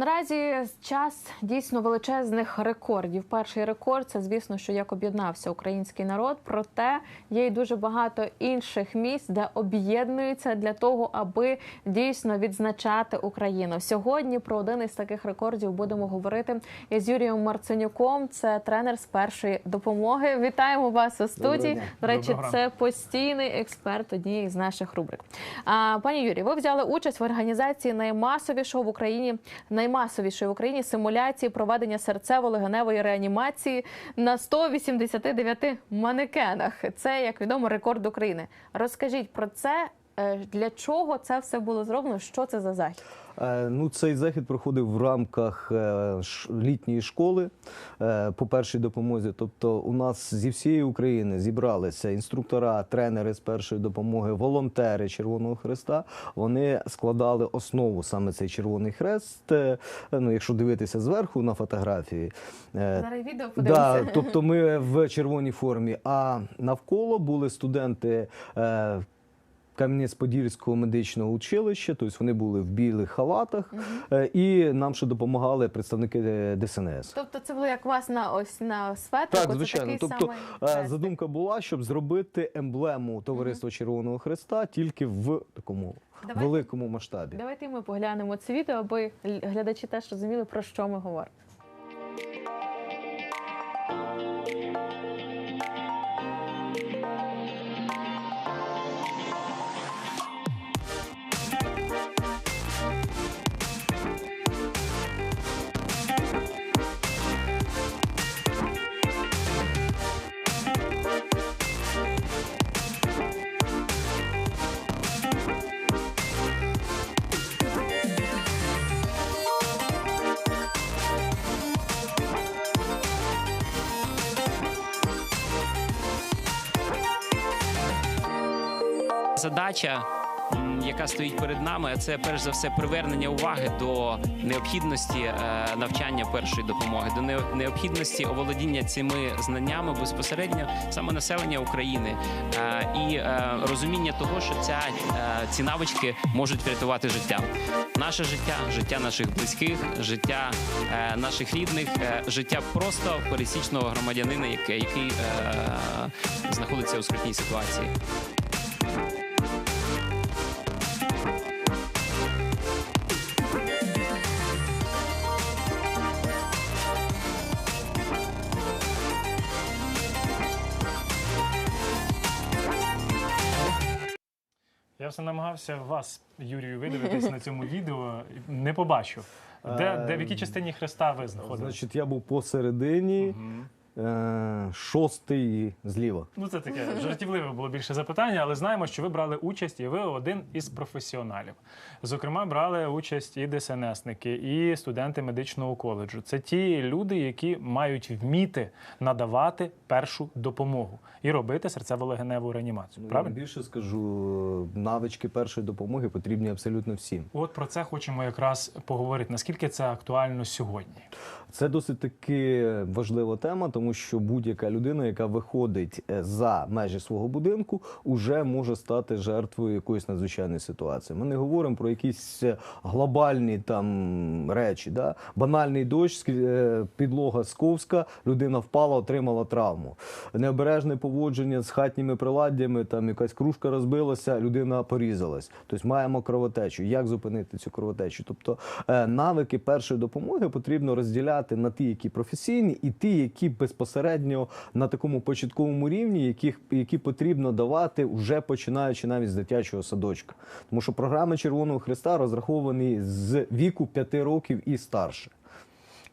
Наразі час дійсно величезних рекордів. Перший рекорд це, звісно, що як об'єднався український народ. Проте є й дуже багато інших місць, де об'єднуються для того, аби дійсно відзначати Україну. Сьогодні про один із таких рекордів будемо говорити із Юрієм Марценюком. Це тренер з першої допомоги. Вітаємо вас у студії. До речі, Доброго це постійний експерт однієї з наших рубрик. А, пані Юрій, ви взяли участь в організації наймасовішого в Україні наймасовішої в Україні симуляції проведення серцево-легеневої реанімації на 189 манекенах. Це як відомо рекорд України. Розкажіть про це. Е, Для чого це все було зроблено? Що це за захід? Е, Ну, цей захід проходив в рамках е, літньої школи по першій допомозі. Тобто, у нас зі всієї України зібралися інструктора, тренери з першої допомоги, волонтери Червоного Хреста. Вони складали основу саме цей Червоний Хрест. Ну, якщо дивитися зверху на фотографії, Зараз відео Да, тобто ми в червоній формі, а навколо були студенти. Кам'янець-Подільського медичного училища, тобто вони були в білих халатах, е, і нам ще допомагали представники е, ДСНС. Тобто це було як вас на ось на светрику. Так, звичайно. Це такий Тобто самий е, задумка була, щоб зробити емблему Товариства Червоного Хреста тільки в такому Давайте. великому масштабі. Давайте ми поглянемо це відео, аби глядачі теж розуміли, про що ми говоримо. Задача, яка стоїть перед нами, це перш за все привернення уваги до необхідності е, навчання першої допомоги, до необхідності оволодіння цими знаннями безпосередньо саме населення України е, і е, розуміння того, що ця, ці навички можуть врятувати життя. Наше життя, життя наших близьких, життя наших рідних, життя просто пересічного громадянина, який, знаходиться у скрутній ситуації. Я все намагався вас, Юрію, видивитись на цьому відео. Не побачив. Де, де в якій частині хреста ви знаходились? Значить, я був посередині, Мгм. Е, шостий зліва. Ну, це таке жартівливе було більше запитання, але знаємо, що ви брали участь, і ви один із професіоналів. Зокрема, брали участь і ДСНСники, і студенти медичного коледжу. Це ті люди, які мають вміти надавати першу допомогу і робити серцево-легеневу реанімацію. Ну, я більше скажу, навички першої допомоги потрібні абсолютно всім. От про це хочемо якраз поговорити. Наскільки це актуально сьогодні? Це досить таки важлива тема, тому що будь-яка людина, яка виходить е, за межі свого будинку, уже може стати жертвою якоїсь надзвичайної ситуації. Ми не говоримо про якісь е, глобальні там речі. Да? Банальний дощ, е, підлога сковська, людина впала, отримала травму. Необережне поводження з хатніми приладдями, там якась кружка розбилася, людина порізалась. Тобто маємо кровотечу. Як зупинити цю кровотечу? Тобто навики першої допомоги потрібно розділяти на ті, які професійні, і ті, які безпосередньо на такому початковому рівні, яких які потрібно давати вже починаючи навіть з дитячого садочка. Тому що програми Червоного Христа розраховані з віку 5 років і старше.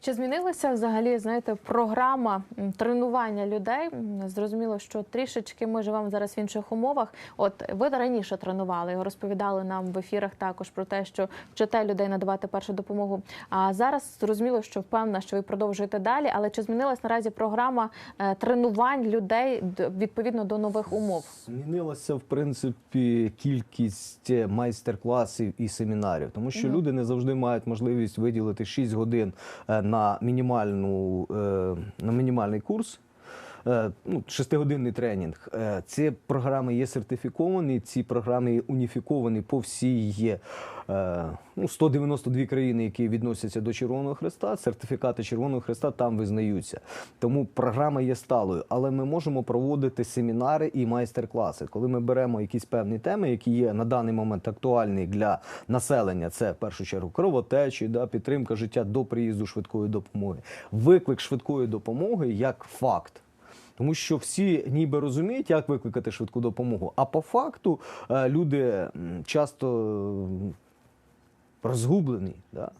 Чи змінилася взагалі, знаєте, програма тренування людей? Зрозуміло, що трішечки ми живемо зараз в інших умовах. От ви раніше тренували, розповідали нам в ефірах також про те, що вчите людей надавати першу допомогу. А зараз зрозуміло, що впевнена, що ви продовжуєте далі. Але чи змінилась наразі програма е, тренувань людей відповідно до нових умов? Змінилася в принципі кількість е, майстер-класів і семінарів, тому що люди не завжди мають можливість виділити 6 годин е, на мінімальну е, на мінімальний курс. Е, ну, шестигодинний тренінг. Е, Ці програми є сертифіковані, ці програми є уніфіковані по всій е, Ну, 192 країни, які відносяться до Червоного Хреста, сертифікати Червоного Хреста там визнаються. Тому програма є сталою, але ми можемо проводити семінари і майстер-класи. Коли ми беремо якісь певні теми, які є на даний момент актуальні для населення, це в першу чергу кровотечі, да, підтримка життя до приїзду швидкої допомоги, виклик швидкої допомоги як факт. Тому що всі ніби розуміють, як викликати швидку допомогу. А по факту е, люди часто розгублені. Да?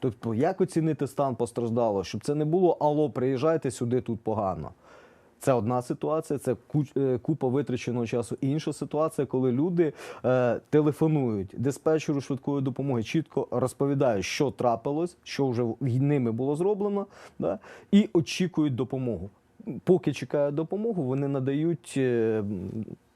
Тобто, як оцінити стан постраждалого, щоб це не було алло, приїжджайте сюди, тут погано. Це одна ситуація, це е, купа витраченого часу. Інша ситуація, коли люди е, телефонують диспетчеру швидкої допомоги, чітко розповідають, що трапилось, що вже ними було зроблено, да, і очікують допомогу. Поки чекає допомогу, вони надають е,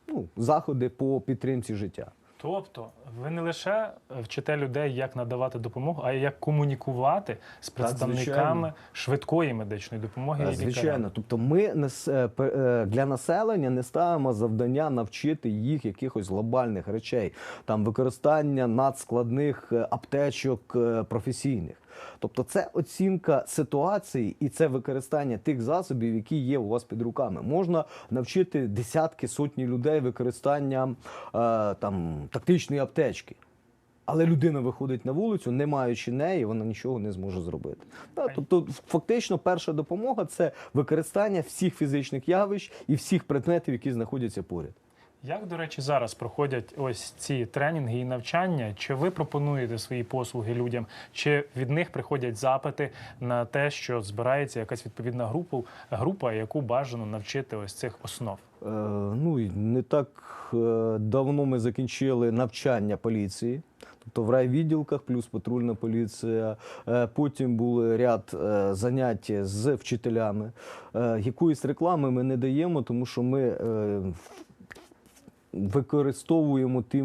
ну, заходи по підтримці життя. Тобто, ви не лише вчите людей, як надавати допомогу, а й як комунікувати з представниками звичайно. швидкої медичної допомоги. і Звичайно, лікарями. тобто ми е, е, для населення не ставимо завдання навчити їх якихось глобальних речей, там використання надскладних е, аптечок е, професійних. Тобто, це оцінка ситуації і це використання тих засобів, які є у вас під руками. Можна навчити десятки сотні людей використанням е, там тактичної аптечки. Але людина виходить на вулицю, не маючи неї, вона нічого не зможе зробити. Да, тобто, фактично, перша допомога це використання всіх фізичних явищ і всіх предметів, які знаходяться поряд. Як, до речі, зараз проходять ось ці тренінги і навчання? Чи ви пропонуєте свої послуги людям, чи від них приходять запити на те, що збирається якась відповідна група, група яку бажано навчити ось цих основ? Е, ну і не так е, давно ми закінчили навчання поліції. Тобто в райвідділках плюс патрульна поліція. Е, Потім були ряд занять з вчителями. Якоїсь реклами ми не даємо, тому що ми використовуємо ті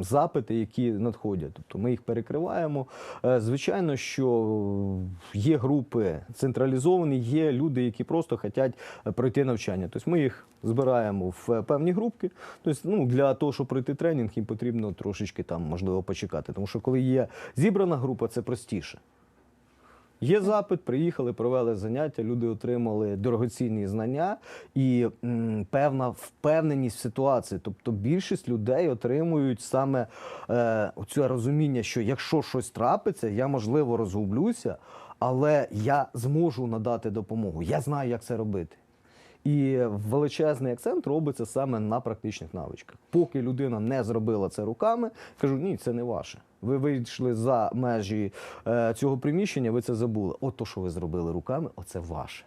запити, які надходять. Тобто ми їх перекриваємо. Е, Звичайно, що є групи централізовані, є люди, які просто хочуть пройти навчання. Тобто ми їх збираємо в певні групки. Тобто, ну, для того, щоб пройти тренінг, їм потрібно трошечки там можливо почекати. Тому що коли є зібрана група, це простіше. Є запит, приїхали, провели заняття, люди отримали дорогоцінні знання і м, певна впевненість в ситуації. Тобто більшість людей отримують саме е, це розуміння, що якщо щось трапиться, я можливо розгублюся, але я зможу надати допомогу. Я знаю, як це робити. І величезний акцент робиться саме на практичних навичках. Поки людина не зробила це руками, кажу, ні, це не ваше. Ви вийшли за межі е, цього приміщення, ви це забули. От то, що ви зробили руками, оце ваше.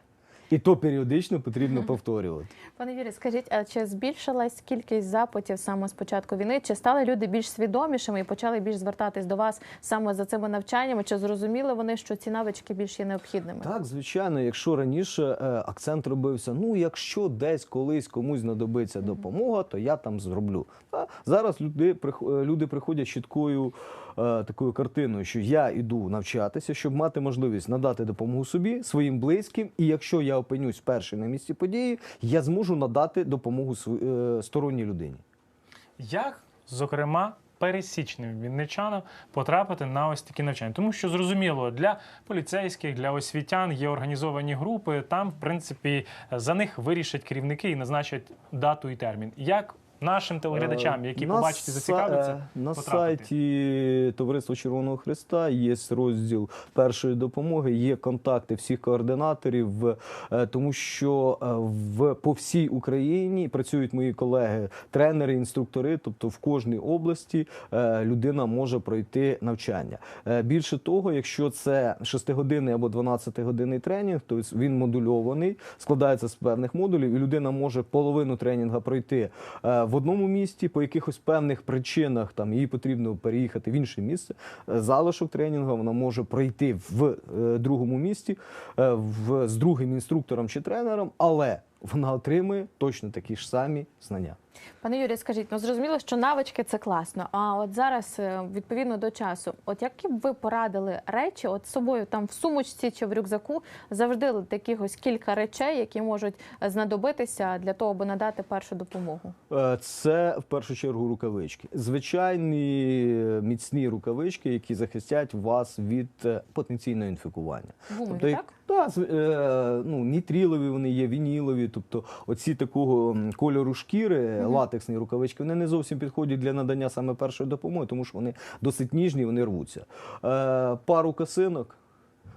І то періодично потрібно повторювати. Пане Юрій, скажіть, а чи збільшилась кількість запитів саме з початку війни? Чи стали люди більш свідомішими і почали більш звертатись до вас саме за цими навчаннями? Чи зрозуміли вони, що ці навички більш є необхідними? Так, звичайно, якщо раніше е, акцент робився, ну якщо десь колись комусь знадобиться допомога, то я там зроблю. Та, зараз люди, е, люди приходять чіткою е, такою картиною, що я іду навчатися, щоб мати можливість надати допомогу собі, своїм близьким, і якщо я опинюсь перший на місці події, я зможу надати допомогу е, сторонній людині. Як, зокрема, пересічним вінничанам потрапити на ось такі навчання? Тому що зрозуміло, для поліцейських, для освітян є організовані групи. Там, в принципі, за них вирішать керівники і назначать дату і термін. Як нашим телеглядачам, які Е, На побачать і зацікавляться, е, На потрапити? сайті Товариства Червоного Христа є розділ першої допомоги, є контакти всіх координаторів, е, тому що в по всій Україні працюють мої колеги, тренери, інструктори. Тобто в кожній області людина може пройти навчання. Більше того, якщо це 6-годинний або 12-годинний тренінг, то він модульований, складається з певних модулів, і людина може половину тренінгу пройти е, в одному місті по якихось певних причинах. Там їй потрібно переїхати в інше місце. Е, Залишок тренінгу вона може пройти в е, другому місті е, в, з другим інструктором чи тренером, але вона отримує точно такі ж самі знання. Пане Юрій, скажіть, ну зрозуміло, що навички це класно. А от зараз, е, відповідно до часу, от які б ви порадили речі, от з собою там в сумочці чи в рюкзаку завжди якихось кілька речей, які можуть е, знадобитися для того, аби надати першу допомогу? Е, Це в першу чергу рукавички. Звичайні міцні рукавички, які захистять вас від потенційного інфікування. Гумові, Тобто, так? Да, е, ну, нітрілові вони є, вінілові. Тобто, оці такого кольору шкіри, латексні рукавички, вони не зовсім підходять для надання саме першої допомоги, тому що вони досить ніжні, вони рвуться. Е, пару косинок.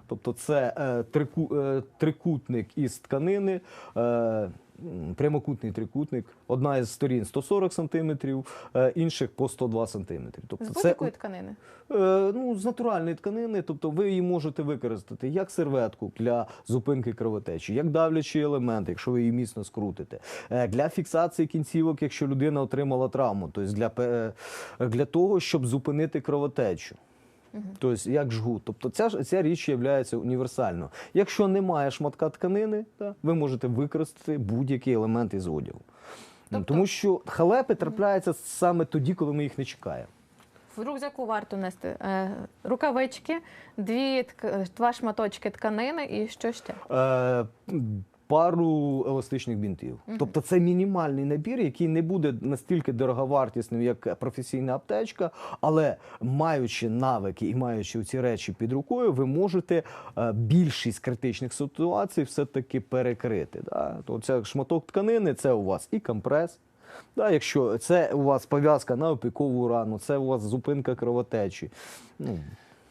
Тобто це е, трику, е, трикутник із тканини, е, прямокутний трикутник. Одна із сторін 140 см, е, інших по 102 см. Тобто З будь-якої тканини. Е, ну, з натуральної тканини, тобто ви її можете використати як серветку для зупинки кровотечі, як давлячий елемент, якщо ви її міцно скрутите, е, для фіксації кінцівок, якщо людина отримала травму, тобто для, для того, щоб зупинити кровотечу. Тобто, як жгут. Тобто ця, ця річ є універсальною. Якщо немає шматка тканини, та, ви можете використати будь-який елемент із одягу. Тобто- Тому що халепи трапляються саме тоді, коли ми їх не чекаємо. В рюкзаку варто нести е, рукавички, дві два шматочки тканини і що ще? Е, пару еластичних бінтів. Тобто це мінімальний набір, який не буде настільки дороговартісним, як професійна аптечка, але маючи навики і маючи ці речі під рукою, ви можете е, більшість критичних ситуацій все-таки перекрити. Да? То це шматок тканини, це у вас і компрес. Да, якщо це у вас пов'язка на опікову рану, це у вас зупинка кровотечі. Ну,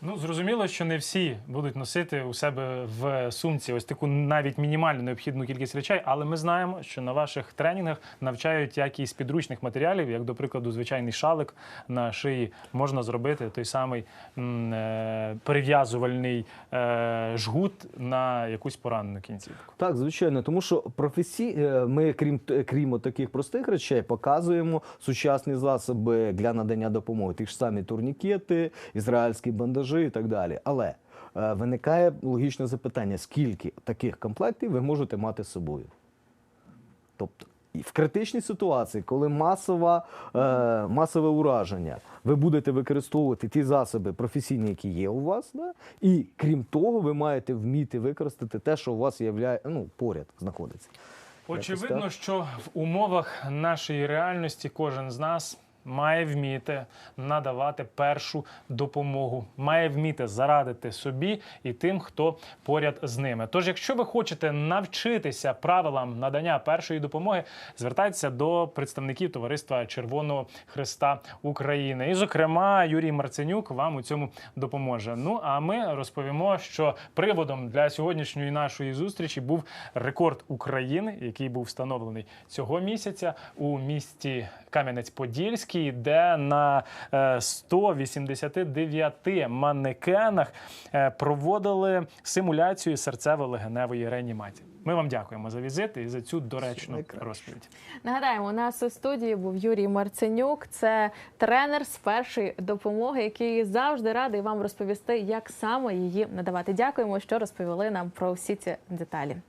Ну, зрозуміло, що не всі будуть носити у себе в сумці ось таку навіть мінімальну необхідну кількість речей, але ми знаємо, що на ваших тренінгах навчають як із підручних матеріалів, як, до прикладу, звичайний шалик на шиї можна зробити той самий е, перев'язувальний е, жгут на якусь поранену кінцівку. Так, звичайно, тому що професій... е, ми, крім крім таких простих речей, показуємо сучасні засоби для надання допомоги. Ті ж самі турнікети, ізраїльські бандажі і так далі. Але е, виникає логічне запитання: скільки таких комплектів ви можете мати з собою? Тобто. і В критичній ситуації, коли масова, е, масове ураження, ви будете використовувати ті засоби професійні, які є у вас, да? і крім того, ви маєте вміти використати те, що у вас є, ну, поряд знаходиться. Очевидно, що в умовах нашої реальності кожен з нас має вміти надавати першу допомогу, має вміти зарадити собі і тим, хто поряд з ними. Тож, якщо ви хочете навчитися правилам надання першої допомоги, звертайтеся до представників товариства Червоного Христа України. І, зокрема, Юрій Марценюк вам у цьому допоможе. Ну а ми розповімо, що приводом для сьогоднішньої нашої зустрічі був рекорд України, який був встановлений цього місяця у місті Кам'янець-Подільський, де на е, 189 манекенах е, проводили симуляцію серцево-легеневої реанімації. Ми вам дякуємо за візит і за цю доречну розповідь. Нагадаємо, у нас у студії був Юрій Марценюк. Це тренер з першої допомоги, який завжди радий вам розповісти, як саме її надавати. Дякуємо, що розповіли нам про всі ці деталі.